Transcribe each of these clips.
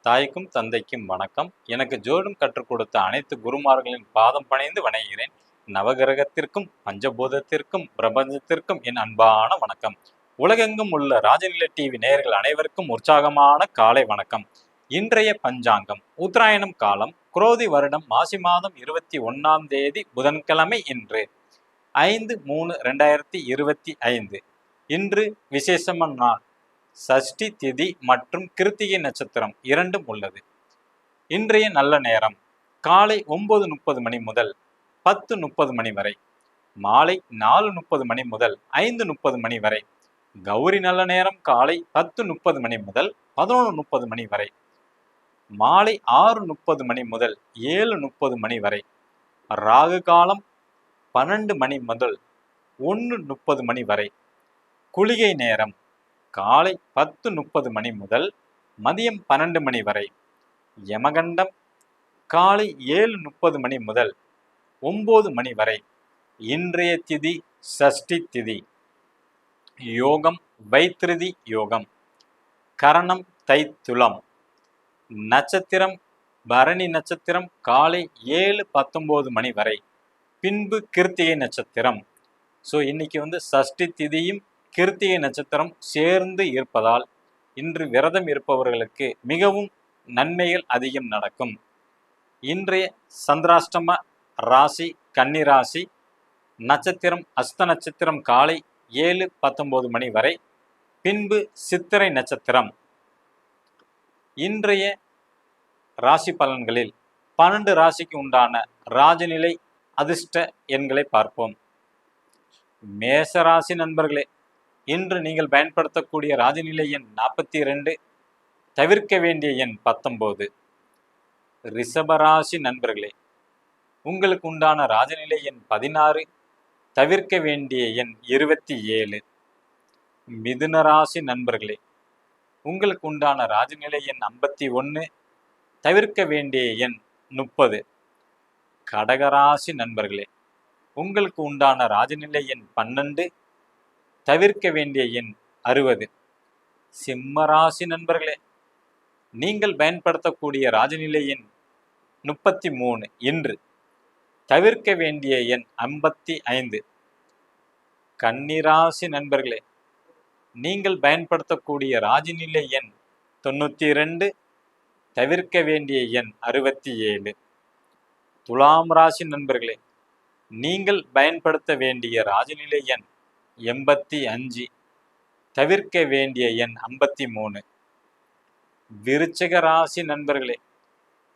தாய்க்கும் தந்தைக்கும் வணக்கம். எனக்கு ஜோடும் கற்றுக் கொடுத்த அனைத்து குருமார்களின் பாதம் பணிந்து வணங்குகிறேன். நவகிரகத்திற்கும் பஞ்சபூதத்திற்கும் பிரபஞ்சத்திற்கும் என் அன்பான வணக்கம். உலகெங்கும் உள்ள ராஜநிலை டிவி நேயர்கள் அனைவருக்கும் உற்சாகமான காலை வணக்கம். இன்றைய பஞ்சாங்கம் உத்தராயணம் காலம் குரோதி வருடம் மாசி மாதம் இருபத்தி ஒன்னாம் தேதி புதன்கிழமை இன்று ஐந்து மூணு ரெண்டாயிரத்தி இருபத்தி ஐந்து. இன்று விசேஷமான நாள் சஷ்டி திதி மற்றும் கிருத்திகை நட்சத்திரம் இரண்டும் உள்ளது. இன்றைய நல்ல நேரம் காலை ஒன்பது முப்பது மணி முதல் பத்து முப்பது மணி வரை மாலை நாலு முப்பது மணி முதல் ஐந்து முப்பது மணி வரை கௌரி நல்ல நேரம் காலை பத்து முப்பது மணி முதல் பதினொன்று முப்பது மணி வரை மாலை ஆறு முப்பது மணி முதல் ஏழு முப்பது மணி வரை ராகு காலம் பன்னெண்டு மணி முதல் ஒன்று முப்பது மணி வரை குளிகை நேரம் காலை பத்து முப்பது மணி முதல் மதியம் பன்னெண்டு மணி வரை. யமகண்டம் காலை ஏழு முப்பது மணி முதல் ஒம்பது மணி வரை. இன்றைய திதி சஷ்டி திதி. யோகம் வைத்திருதி யோகம். கரணம் தைத்துளம். நட்சத்திரம் பரணி நட்சத்திரம் காலை ஏழு பத்தொம்போது மணி வரை. பின்பு கிருத்திகை நட்சத்திரம். ஸோ இன்னைக்கு வந்து சஷ்டி திதியும் கிருத்திகை நட்சத்திரம் சேர்ந்து இருப்பதால் இன்று விரதம் இருப்பவர்களுக்கு மிகவும் நன்மைகள் அதிகம் நடக்கும். இன்றைய சந்திராஷ்டம ராசி கன்னிராசி நட்சத்திரம் அஸ்த நட்சத்திரம் காலை ஏழு பத்தொம்போது மணி வரை. பின்பு சித்திரை நட்சத்திரம். இன்றைய ராசி பலன்களில் பன்னெண்டு ராசிக்கு உண்டான ராஜநிலை அதிர்ஷ்ட எண்களை பார்ப்போம். மேசராசி நண்பர்களே இன்று நீங்கள் பயன்படுத்தக்கூடிய ராஜநிலை எண் நாற்பத்தி ரெண்டு தவிர்க்க வேண்டிய எண் பத்தொம்போது. ரிஷபராசி நண்பர்களே உங்களுக்கு உண்டான ராஜநிலை எண் பதினாறு தவிர்க்க வேண்டிய எண் இருபத்தி ஏழு. மிதுன ராசி நண்பர்களே உங்களுக்கு உண்டான ராஜநிலை எண் ஐம்பத்தி ஒன்று தவிர்க்க வேண்டிய எண் முப்பது. கடகராசி நண்பர்களே உங்களுக்கு உண்டான ராஜநிலை எண் பன்னெண்டு தவிர்க்க வேண்டிய எண் அறுபது. சிம்மராசி நண்பர்களே நீங்கள் பயன்படுத்தக்கூடிய ராஜநிலை எண் முப்பத்தி மூணு இன்று. தவிர்க்க வேண்டிய எண் ஐம்பத்தி ஐந்து. கன்னிராசி நண்பர்களே நீங்கள் பயன்படுத்தக்கூடிய ராஜநிலை எண் தொண்ணூற்றி ரெண்டு தவிர்க்க வேண்டிய எண் அறுபத்தி ஏழு. துலாம் ராசி நண்பர்களே நீங்கள் பயன்படுத்த வேண்டிய ராஜநிலை எண் எண்பத்தி அஞ்சு. தவிர்க்க வேண்டிய எண் ஐம்பத்தி மூணு. விருச்சக ராசி நண்பர்களே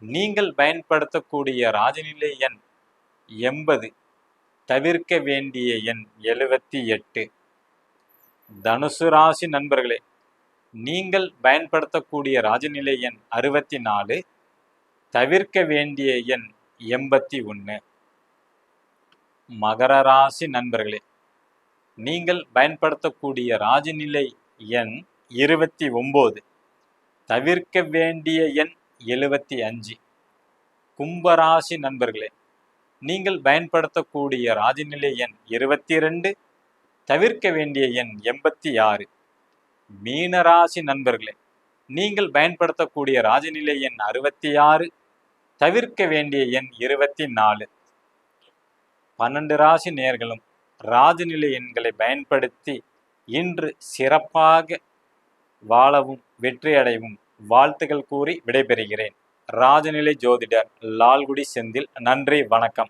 நீங்கள் பயன்படுத்தக்கூடிய ராஜநிலை எண் எண்பது. தவிர்க்க வேண்டிய எண் எழுபத்தி எட்டு. தனுசு ராசி நண்பர்களே நீங்கள் பயன்படுத்தக்கூடிய ராஜநிலை எண் அறுபத்தி நாலு. தவிர்க்க வேண்டிய எண் எண்பத்தி ஒன்று. மகர ராசி நண்பர்களே நீங்கள் பயன்படுத்தக்கூடிய ராஜநிலை எண் இருபத்தி ஒம்பது. தவிர்க்க வேண்டிய எண் எழுபத்தி அஞ்சு. கும்பராசி நண்பர்களே நீங்கள் பயன்படுத்தக்கூடிய ராஜநிலை எண் இருபத்தி ரெண்டு தவிர்க்க வேண்டிய எண் எண்பத்தி ஆறு. மீனராசி நண்பர்களே நீங்கள் பயன்படுத்தக்கூடிய ராஜநிலை எண் அறுபத்தி ஆறு தவிர்க்க வேண்டிய எண் இருபத்தி நாலு. பன்னெண்டு ராசி நேர்களும் ராஜநிலை எண்களை பயன்படுத்தி இன்று சிறப்பாக வாழவும் வெற்றியடையவும் வாழ்த்துக்கள் கூறி விடைபெறுகிறேன். ராஜநிலை ஜோதிடர் லால்குடி செந்தில் நன்றி வணக்கம்.